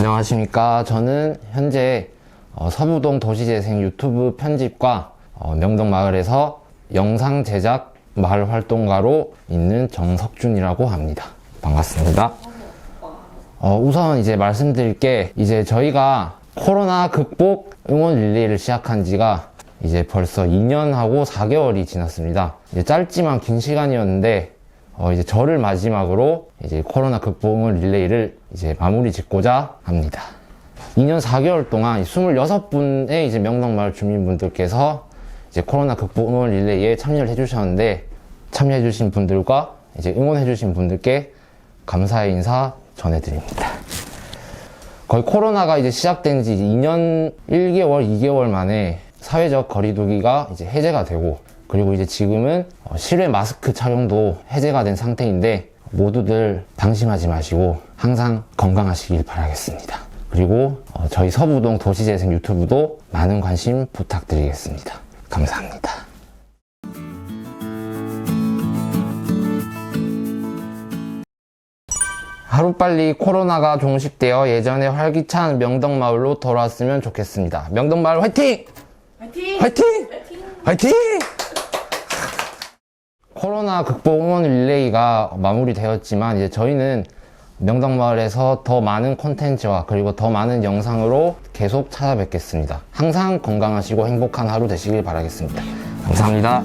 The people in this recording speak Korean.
안녕하십니까. 저는 현재 어, 서부동 도시재생 유튜브 편집과 어, 명동마을에서 영상 제작 마을 활동가로 있는 정석준이라고 합니다. 반갑습니다. 어, 우선 이제 말씀드릴 게 이제 저희가 코로나 극복 응원 릴레이를 시작한 지가 이제 벌써 2년하고 4개월이 지났습니다. 이제 짧지만 긴 시간이었는데 어, 이제 저를 마지막으로 이제 코로나 극복 응원 릴레이를 이제 마무리 짓고자 합니다. 2년 4개월 동안 26분의 이제 명동마을 주민분들께서 이제 코로나 극복 응원 릴레이에 참여를 해주셨는데 참여해주신 분들과 이제 응원해주신 분들께 감사의 인사 전해드립니다. 거의 코로나가 이제 시작된 지 2년 1개월, 2개월 만에 사회적 거리두기가 이제 해제가 되고 그리고 이제 지금은 어, 실외 마스크 착용도 해제가 된 상태인데 모두들 방심하지 마시고 항상 건강하시길 바라겠습니다. 그리고 어, 저희 서부동 도시재생 유튜브도 많은 관심 부탁드리겠습니다. 감사합니다. 하루빨리 코로나가 종식되어 예전의 활기찬 명덕마을로 돌아왔으면 좋겠습니다. 명덕마을 화이팅! 화이팅! 화이팅! 화이팅! 코로나 극복 응원 릴레이가 마무리되었지만 이제 저희는 명덕마을에서 더 많은 콘텐츠와 그리고 더 많은 영상으로 계속 찾아뵙겠습니다. 항상 건강하시고 행복한 하루 되시길 바라겠습니다. 감사합니다.